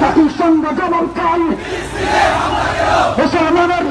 জাতিসংঘ যেমন চাই মুসলমানের